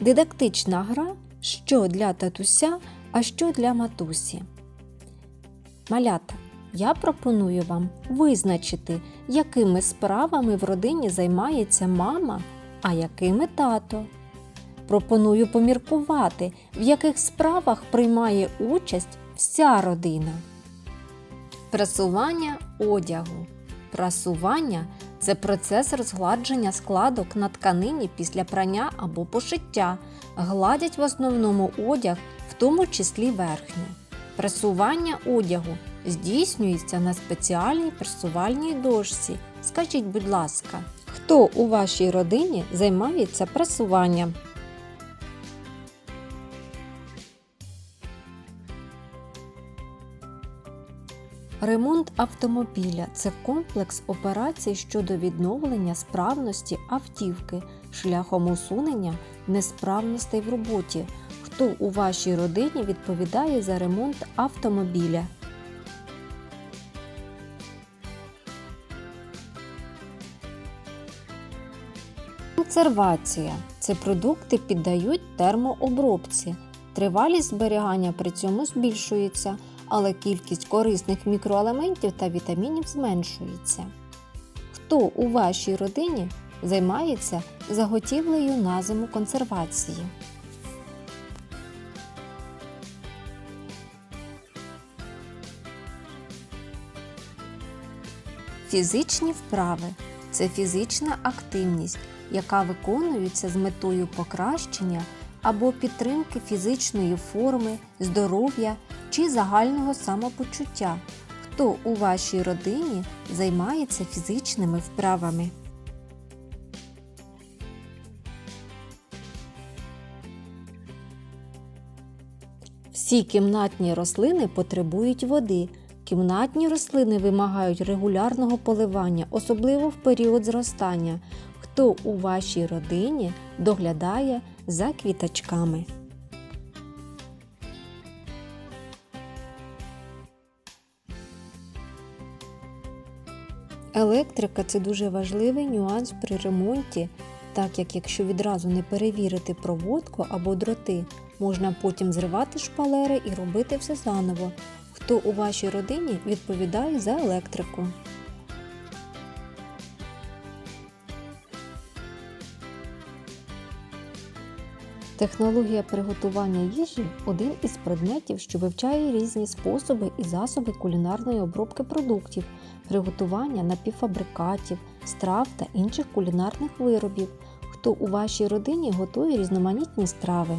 Дидактична гра, що для татуся, а що для матусі. Малята, я пропоную вам визначити, якими справами в родині займається мама, а якими тато. Пропоную поміркувати, в яких справах приймає участь вся родина. Прасування одягу. Прасування це процес розгладження складок на тканині після прання або пошиття. Гладять в основному одяг, в тому числі верхню. Пресування одягу здійснюється на спеціальній пресувальній дошці. Скажіть, будь ласка, хто у вашій родині займається прасуванням? Ремонт автомобіля це комплекс операцій щодо відновлення справності автівки шляхом усунення несправностей в роботі. Хто у вашій родині відповідає за ремонт автомобіля? Консервація це продукти піддають термообробці. Тривалість зберігання при цьому збільшується, але кількість корисних мікроелементів та вітамінів зменшується. Хто у вашій родині займається заготівлею на зиму консервації? Фізичні вправи це фізична активність, яка виконується з метою покращення або підтримки фізичної форми, здоров'я чи загального самопочуття. Хто у вашій родині займається фізичними вправами? Всі кімнатні рослини потребують води. Кімнатні рослини вимагають регулярного поливання, особливо в період зростання. Хто у вашій родині доглядає за квіточками? Електрика це дуже важливий нюанс при ремонті, так як якщо відразу не перевірити проводку або дроти, можна потім зривати шпалери і робити все заново. Хто у вашій родині відповідає за електрику? Технологія приготування їжі один із предметів, що вивчає різні способи і засоби кулінарної обробки продуктів, приготування напівфабрикатів, страв та інших кулінарних виробів. Хто у вашій родині готує різноманітні страви?